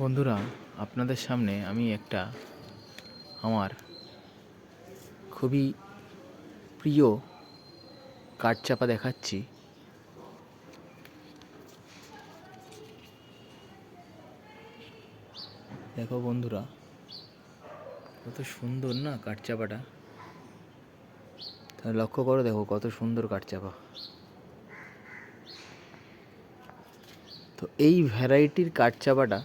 বন্ধুরা, আপনাদের সামনে আমি একটা আমার খুবই প্রিয় কাঠচাপা দেখাচ্ছি। দেখো বন্ধুরা, কত সুন্দর না কাঠচাপাটা তাহলে লক্ষ্য করো দেখো কত সুন্দর কাঠচাপা তো এই ভ্যারাইটির কাঠচাপাটা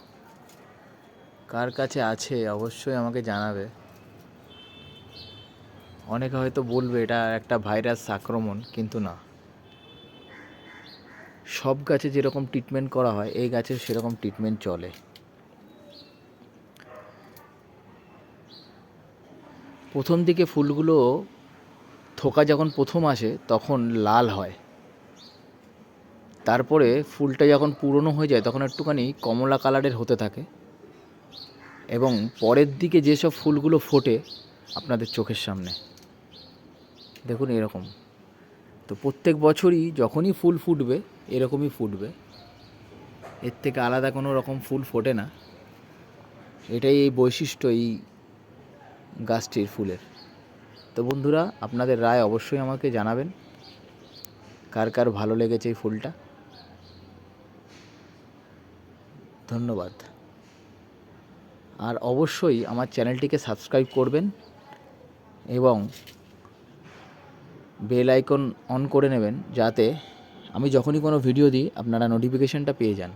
কার কাছে আছে, অবশ্যই আমাকে জানাবে। অনেকে হয়তো বলবে এটা একটা ভাইরাস আক্রমণ, কিন্তু না। সব গাছে যেরকম ট্রিটমেন্ট করা হয়, এই গাছের সেরকম ট্রিটমেন্ট চলে। প্রথম দিকে ফুলগুলো থোকা যখন প্রথম আসে, তখন লাল হয়। তারপরে ফুলটা যখন পুরনো হয়ে যায়, তখন একটুখানি কমলা কালারের হতে থাকে। এবং পরের দিকে যেসব ফুলগুলো ফোটে আপনাদের চোখের সামনে। দেখুন এরকম। তো প্রত্যেক বছরই যখনই ফুল ফুটবে, এরকমই ফুটবে। এর থেকে আলাদা কোনো রকম ফুল ফোটে না। এটাই এই বৈশিষ্ট্য এই গাছটির ফুলের। তো বন্ধুরা, আপনাদের রায় অবশ্যই আমাকে জানাবেন। কার কার ভালো লেগেছে এই ফুলটা? ধন্যবাদ। আর অবশ্যই আমার চ্যানেলটিকে সাবস্ক্রাইব করবেন এবং বেল আইকন অন করে নেবেন যাতে আমি যখনই কোনো ভিডিও দিই আপনারা নোটিফিকেশানটা পেয়ে যান।